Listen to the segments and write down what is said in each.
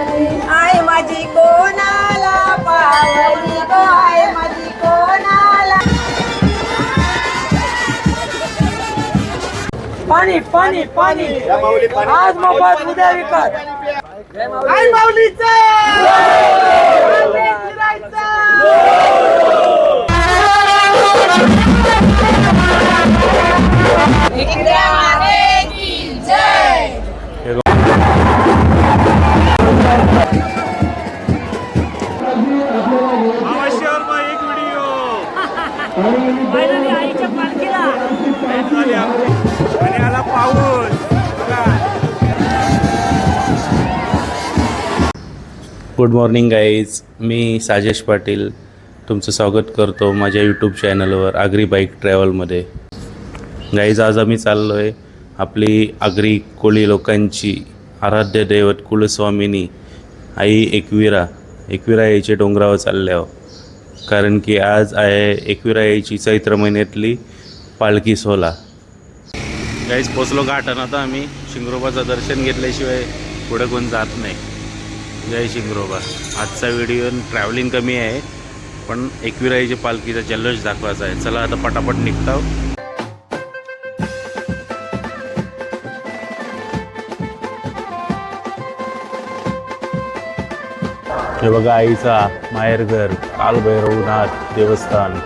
I माझी कोणाला पावली ग? आय माझी कोणाला? पाणी पाणी पाणी. आज मोफत उद्या विकत. आय माऊलीचं! आवाश्यावर गुड मॉर्निंग गाईज. मी साजेश पाटील तुमचं स्वागत करतो माझ्या यूट्यूब चॅनलवर आगरी बाईक ट्रॅव्हलमध्ये गाईज आज आम्ही चाललो आहे आपली आगरी कोळी लोकांची आराध्य दैवत कुलस्वामिनी आई एकविरा. एकविरा यायचे डोंगरावर चालल्यावर हो. कारण की आज आहे एकविरा याईची चैत्र महिन्यातली पालखी सोला गाईज पोचलो घाटानं आता आम्ही. शिंगरोबाचं दर्शन घेतल्याशिवाय पुढे कोण जात नाही. जय शिंगरोबा. आजचा व्हिडिओ ट्रॅव्हलिंग कमी आहे पण एकविराईच्या पालखीचा जल्लोष दाखवायचा आहे. चला आता पटापट निघताव हे बघा आईचा माहेरघर कालभैरवनाथ देवस्थान.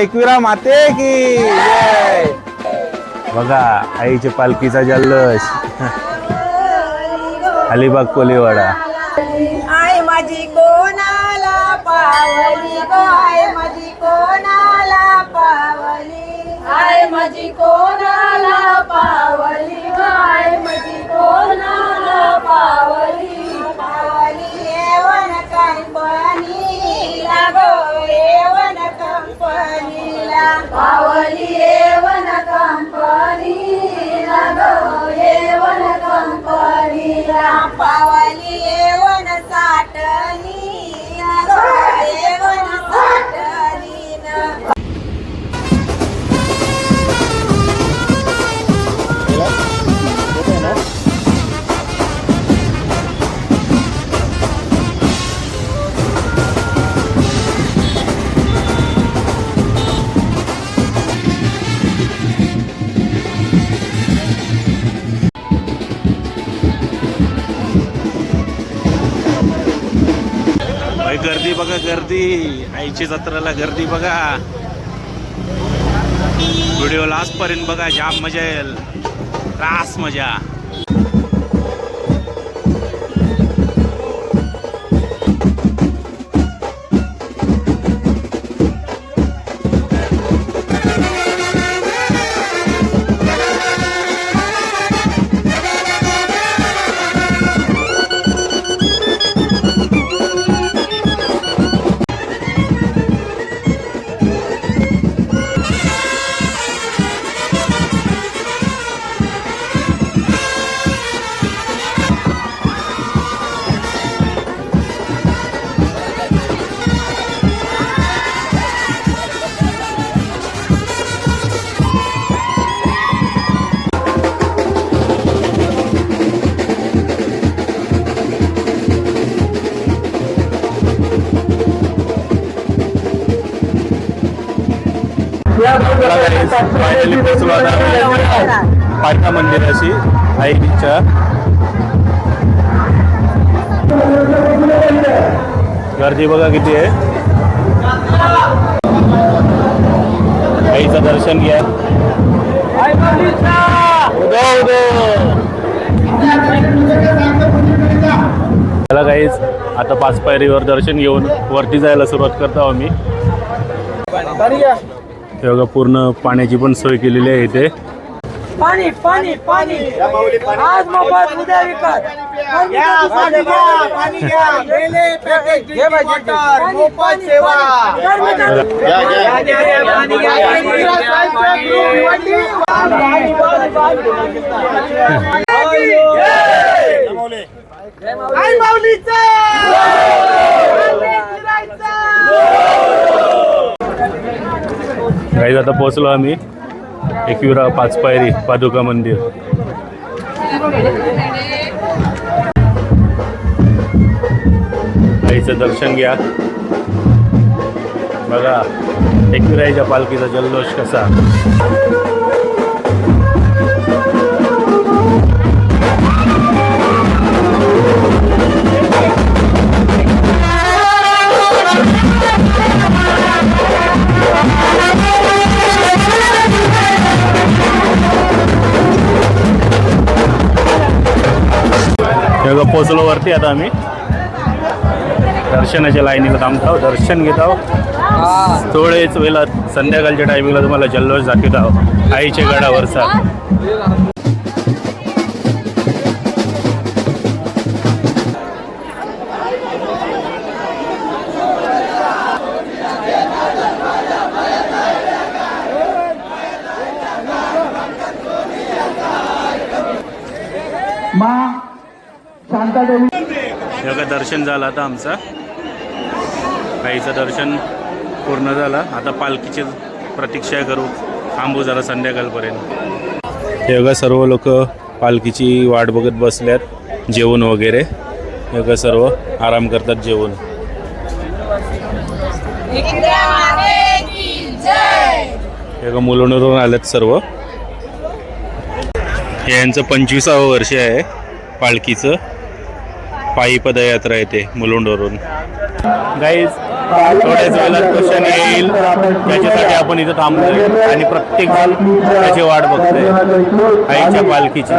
एकविरा माते की जय. बघा आईच्या पालखीचा जल्लोष. अलिबाग कोलीवाडा. आय माझी कोणाला पावली ग? आय माझी कोणाला पावली? आय माझी कोणाला पावली ग? आय माझी कोणाला पावली? पावली येवन काय पाणी लागो? येवन कंपनीला पावली गर्दी बघा गर्दी. आईची जत्रेला गर्दी बघा. व्हिडिओ लास्ट पर्यंत बघा जाम मजा येईल. रास मजा. फायनली पोचलो आता पाटणा मंदिराशी आईच्या गर्दी बघा किती आहे. आईचं दर्शन घ्या. उद्या उदो. काहीच आता पाच पायरीवर दर्शन घेऊन वरती जायला सुरुवात करतो आम्ही. हे बघा पूर्ण पाण्याची पण सोय केलेली आहे इथे पाणी पाणी पाणी आज मोफत उद्या विकत माऊलीचा गाईज आता पोहोचलो आम्ही. एकविरा पाच पायरी पादुका मंदिर. आईचं दर्शन घ्या. बघा एकविराईच्या पालखीचा जल्लोष कसा. पोचलो वरती आता आम्ही. दर्शनाच्या लाईनीला थांबतो दर्शन घेत आहोत. थोडेच वेळा संध्याकाळच्या टायमिंगला तुम्हाला जल्लोष दाखवत आहोत. आईच्या गडावरचा बघा दर्शन झालं आता आमचं. आईचं दर्शन पूर्ण झालं. आता पालखीची प्रतीक्षा करू. थांबू जरा संध्याकाळपर्यंत. हे बघा सर्व लोक पालखीची वाट बघत बसल्यात. जेवण वगैरे. हे बघा सर्व आराम करतात जेवण. हे बघा मुलुंडवरून आल्यात सर्व. यांचं पंचवीसावं वर्ष आहे पालखीचं. पायी पदयात्रा येते मुलुंडवरून. गाईज थोड्याच वेळात क्वेश्चन येईल. त्याच्यासाठी आपण इथं थांबतोय आणि प्रत्येक जण त्याची वाट बघतोय. आईच्या पालखीची.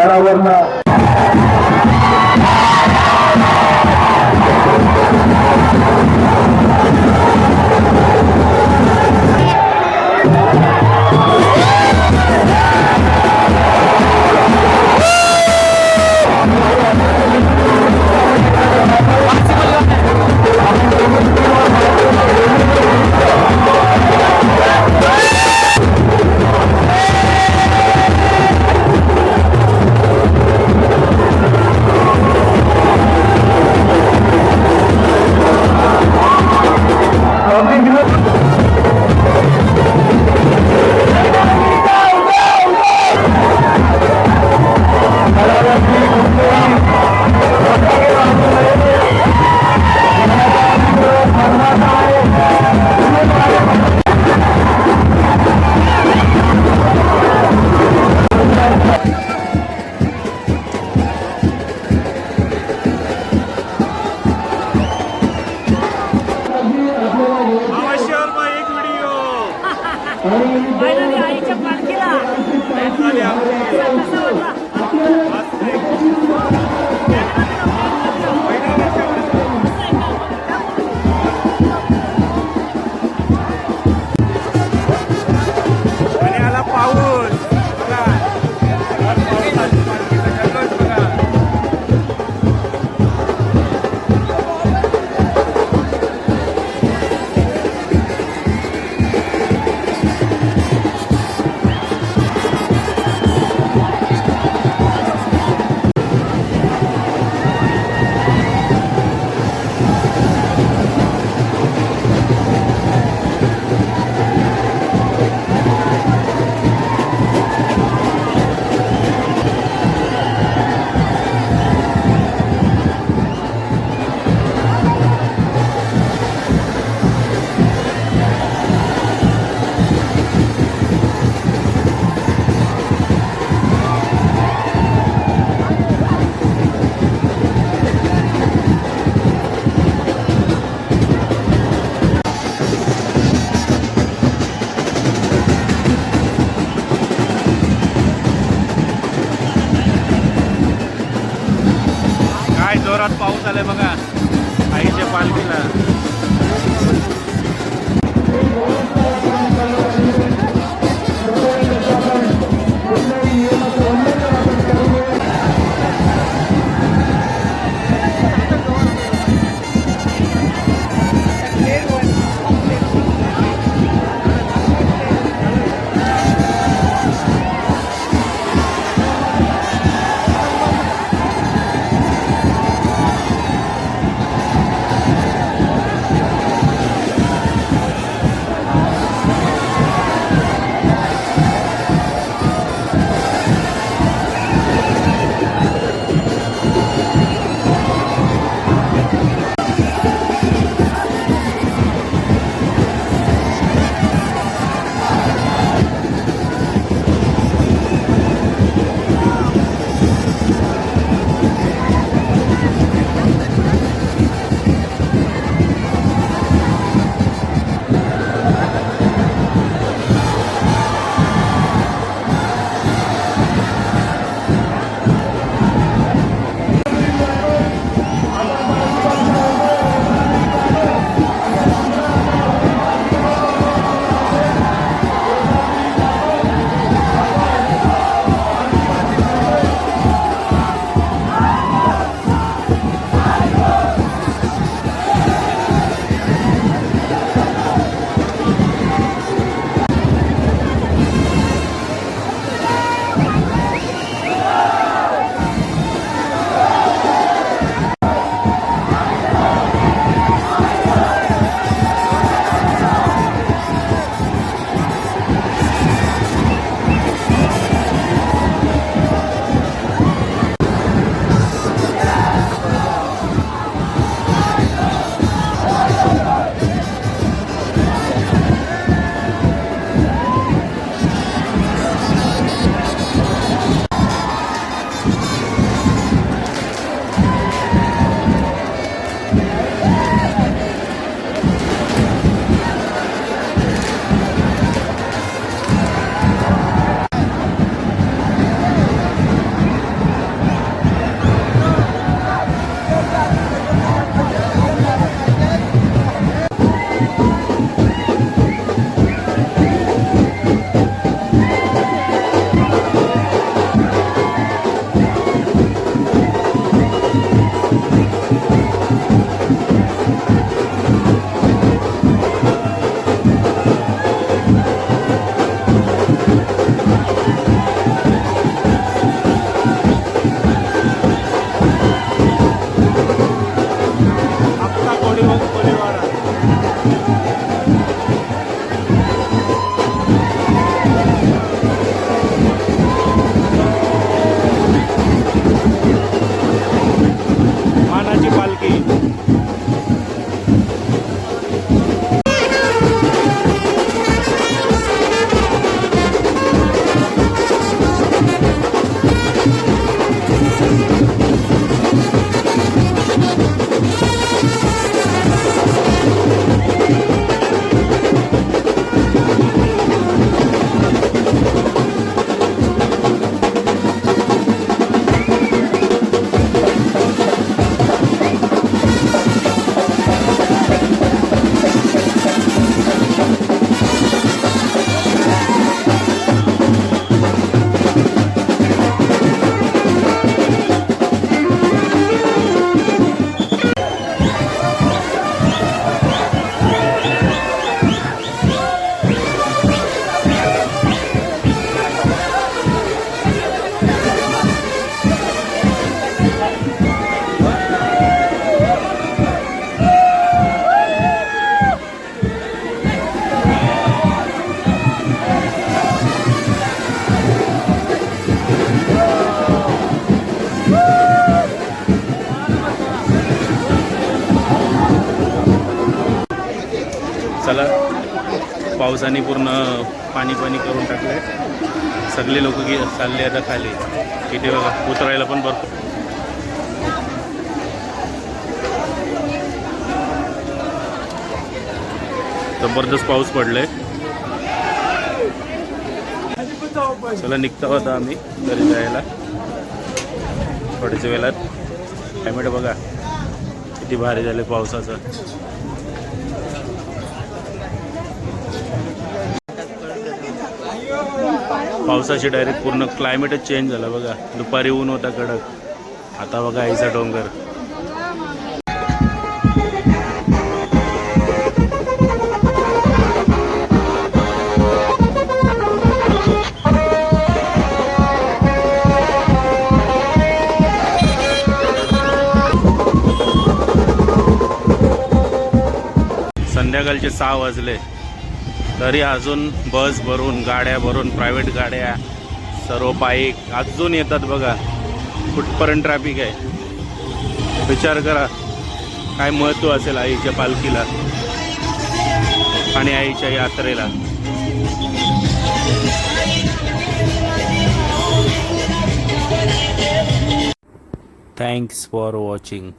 चला पावसाने पूर्ण पाणी पाणी करून टाकलंय. सगळे लोक गे चालले आता खाली. इथे बघा उतरायला पण भरपूर. जबरदस्त पाऊस पडलाय. चला निघता होता आम्ही घरी जायला. थोड्याच्या वेळात. क्लायमेट बघा किती भारी झाले पावसाचं. पावसाची डायरेक्ट पूर्ण क्लायमेटच चेंज झालं बघा. दुपारी ऊन होता कडक. आता बघा आईचा डोंगर. संध्याकाळचे सहा वाजले. तरी अजून बस भरून गाड्या भरून प्रायव्हेट गाड्या सर्व बाईक अजून येतात बघा. कुठपर्यंत ट्रॅफिक आहे? विचार करा. काय महत्त्व असेल आईच्या पालखीला आणि आईच्या यात्रेला? Thanks for watching